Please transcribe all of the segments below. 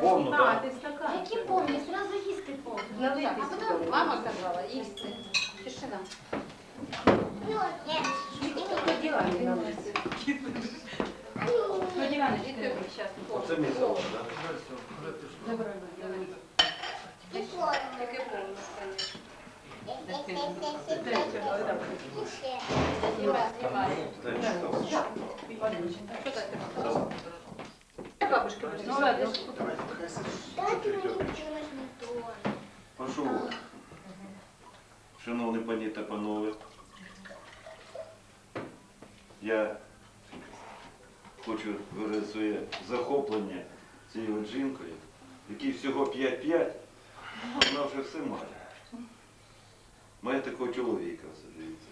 Повну, так? Які повні? Сразу їсти повні. А потім мама казала, їсти. Тишина. Оце мій салон, так? Бабушка. Прошу вас. Шановні пані та панове, я хочу виразити своє захоплення цією жінкою, якій всього 5-5, вона вже все має. Має такого чоловіка, все дивіться.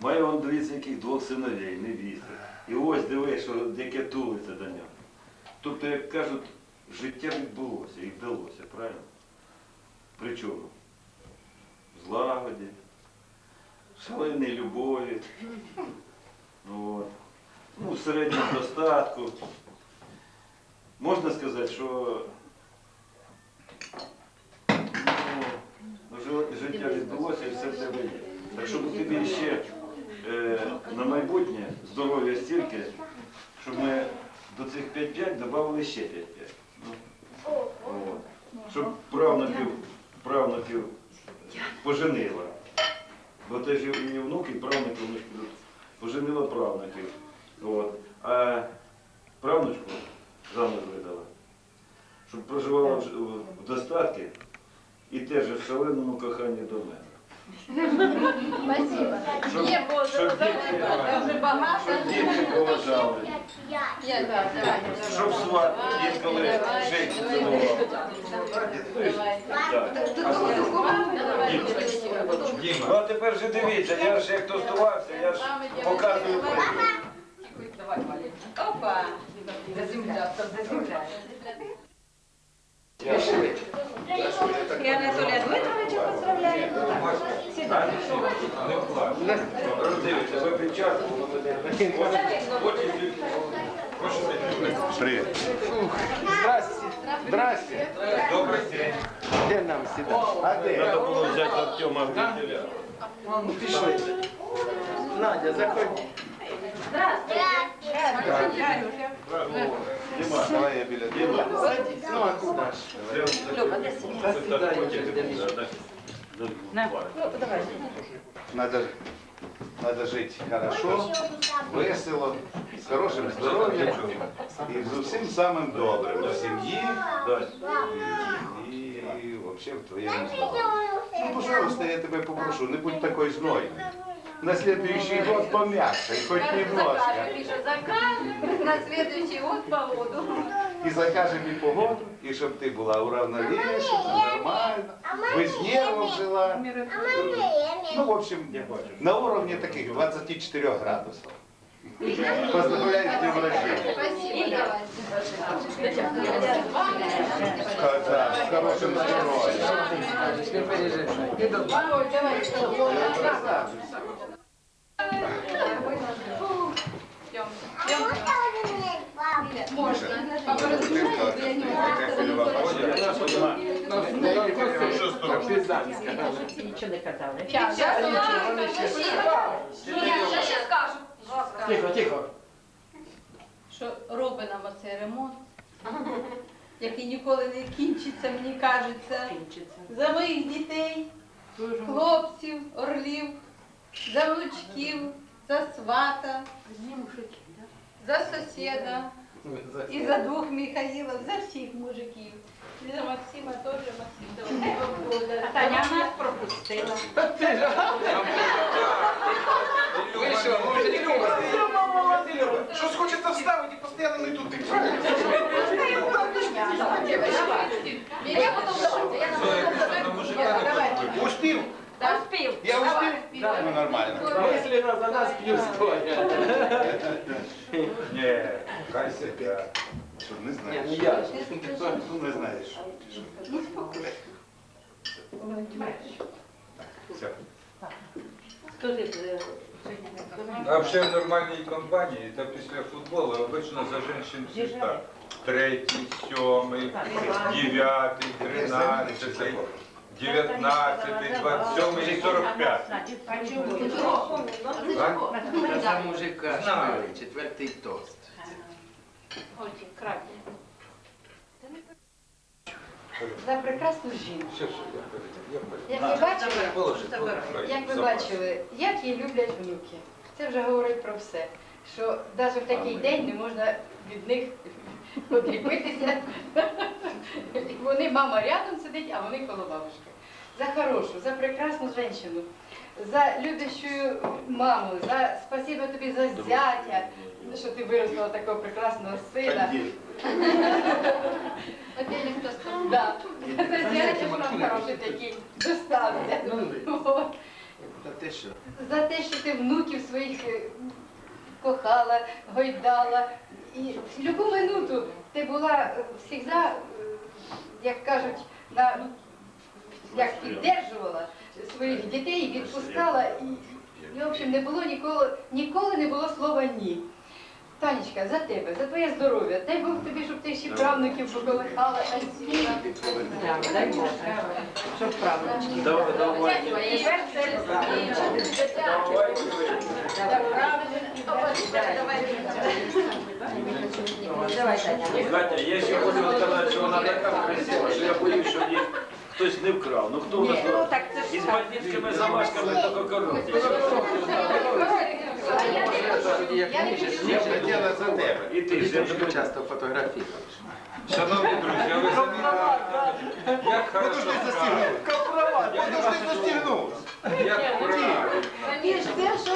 Має он, дивіться, яких двох синовей, невісти. І ось диви, що яке тулиться до нього. Тобто, як кажуть, життя відбулося і вдалося, правильно? Причому? В злагоді, шаленій любові, от. ну, в середньому достатку. Можна сказати, що ну, жи- життя відбулося і все в тебе є. Так щоб тобі ще е, на майбутнє здоров'я стільки, щоб ми до цих 5-5 додали ще 5-5. Ну, от. Щоб правнуків, правнуків поженила. Бо ти ж і внуки, і правнуки вони. Поженила правнуків. От. А правнучку замуж видала. Щоб проживала в, достатку і теж в шаленому коханні до мене. Спасибо. Щоб, Є, бо щоб діти, я багато. щоб діти поважали. Я, да, давай, Щоб сват інколи жить цінував. Ну а тепер же дивіться, я ж як тостувався, я ж показую приклад. Давай, Валя. Опа. Заземлявся, заземлявся. І Анатолія Дмитровича поздравляю. Сідайте. Дивіться, ви печатку, воно мене потім Привет. Здрасте. Здрасте. Добрий день. Де нам сідати? А де? Треба було взяти Артема Гвинтеля. Ну, пішли. Надя, заходь. Дима, Давай я біля. Садись. Ну? Надо, надо жить хорошо, весело, з хорошим здоров'ям і з усім самим добрим у сім'ї і взагалі в твоєму здоров'ї. Ну, пожалуйста, я тебе попрошу, не будь такой знойной. На следующий год помягче, хоть немножко. Закажем на следующий год погоду. И закажем и погоду, и чтобы ты была уравновешена, нормально, без нервов жила. Ну, в общем, на уровне таких 24 градусов. Поздравляю с днем рождения. Спасибо, Да, с хорошим здоровьем. Можно. Ничего не каталось. Сейчас, сейчас, сейчас. Скажу. Тихо, тихо. Що робить нам оцей ремонт, який ніколи не кінчиться, мені кажеться, Кінчиться. за моїх дітей, хлопців, орлів, за внучків, за свата, за сусіда і за двох Михаїлів, за всіх мужиків. І за Максима теж Максим. А Таня нас пропустила. Ви що, може, не Люба? Щось хочеться вставити і постійно не туди. Меня потом давайте, я на Давай. Успів? Да, успів. Я успів? Давай. Ну, нормально. Мысленно за нас п'ю стоя. Ні, хай себе. Що, не Ні, знаєш? ну я. Ну, не знаєш. Ну, спокойно. Все. Скажи, А вообще в нормальній компанії, та після футболу обично за жінчин всі так. Третій, сьомий, дев'ятий, тринадцятий, дев'ятнадцятий, двадцять сьомий і сорок п'ять. Та за мужика Знаю. четвертий тост. За прекрасну жінку. Все, все, я перейду, я. Як ви бачили, як ви бачили, як її люблять внуки. Це вже говорить про все. Що навіть в такий день не можна від них відліпитися. Вони мама рядом сидить, а вони коло бабушки. За хорошу, за прекрасну жінку, за любящу маму, за спасибо тобі за зятя, що ти виросла такого прекрасного сина. Хто? Да. За зятя, що нам хороший такий достався. От. Та що? За те, що ти внуків своїх е, кохала, гойдала. І в любу минуту ти була завжди, як кажуть, на, як піддержувала своїх дітей, відпускала. І, і, в общем, не було ніколи, ніколи не було слова ні. Танечка, за тебе, за твоє здоров'я. Дай Бог тобі, щоб ти ще правнуків поколихала, Альцина. Дай Бог, щоб правда. Давай, давай. Тепер це Давай, Таня. Катя, я ще хочу сказати, що вона така красива, що я боюсь, що її хтось не вкрав. Ну хто у нас Ну так це Із ж так. бандитськими замашками до кокороті. Я не Я хотіла за тебе. І ти ж я тобі Часто фотографіруєш. Шановні друзі, а ви замітили, як хорошо. правильно, Подожди, застігнув. як правильно. Якщо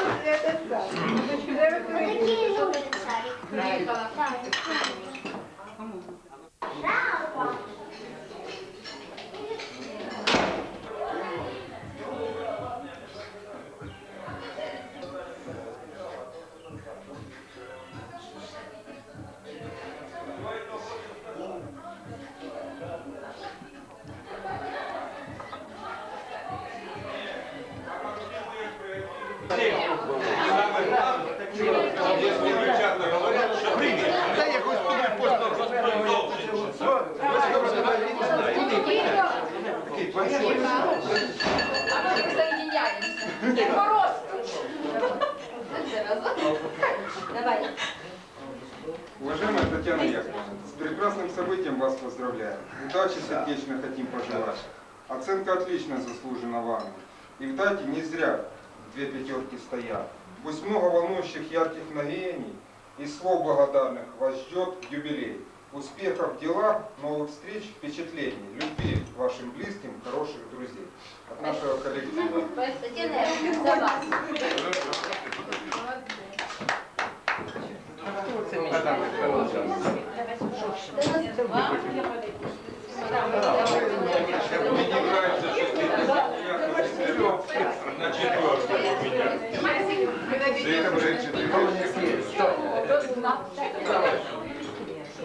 А. Давай. Уважаемая Татьяна Яковлевна, с прекрасным событием вас поздравляем. Удачи сердечно хотим пожелать. Оценка отлично заслужена вами. И в дате не зря две пятерки стоят. Пусть много волнующих ярких мгновений и слов благодарных вас ждет юбилей. Успехов в делах, новых встреч, впечатлений, любви вашим близким, хороших друзей. От нашего коллектива. За вас. мені нравится, що ти на четверту поміняв.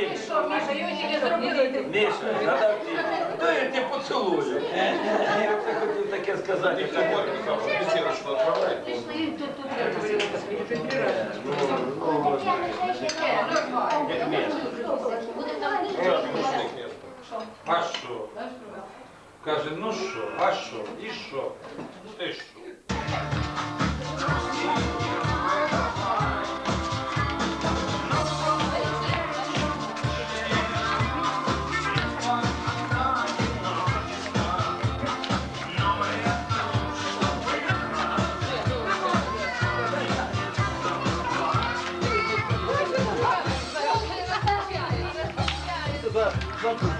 фільм. Що, Міша, його тільки зробили. Міша, фільм. То я тебе поцілую. Я б хотів таке сказати. А що? Каже, ну що, а що, і що? Ти що? Міша, що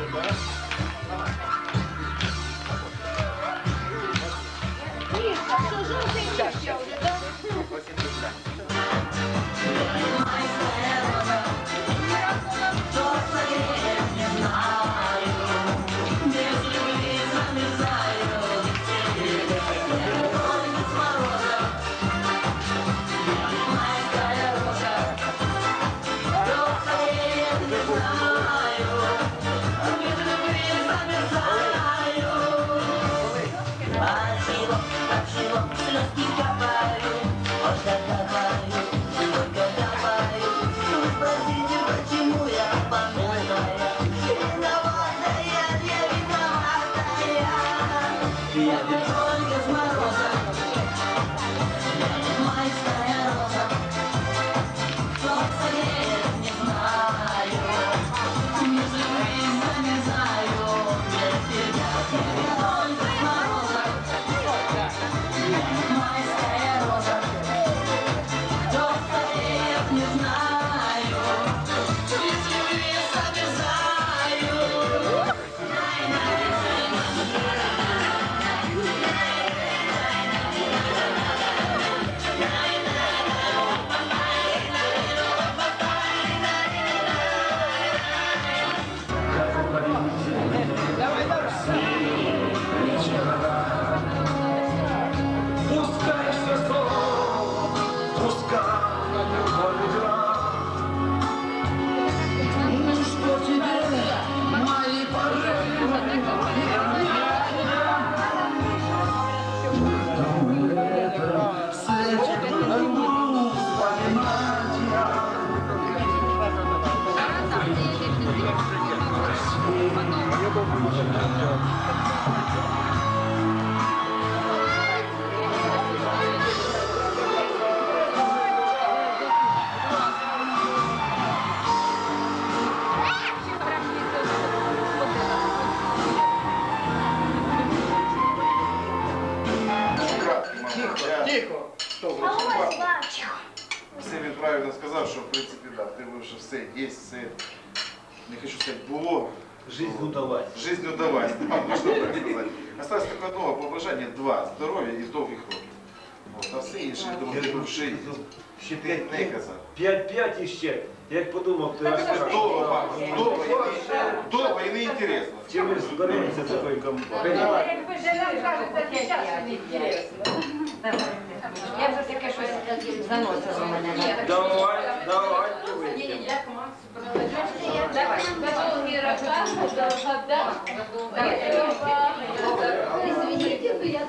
be at the time Жизнь удалась, да, можна так сказати. Осталось тільки одного побажання, два, здоров'я і довгих років. От, а все інше, я думаю, ти вже Ще не, не казав. 5-5 іще. Як подумав, то я скажу, довго, довго, і довго і чи ми зберемося такої компанії. Якби же нам кажуть, зараз не інтересно. Я вже таке щось заносила мене. Давай, давай, Ні, ні, як Макс. Давай. Довгі роки, довга Давай. Извините, я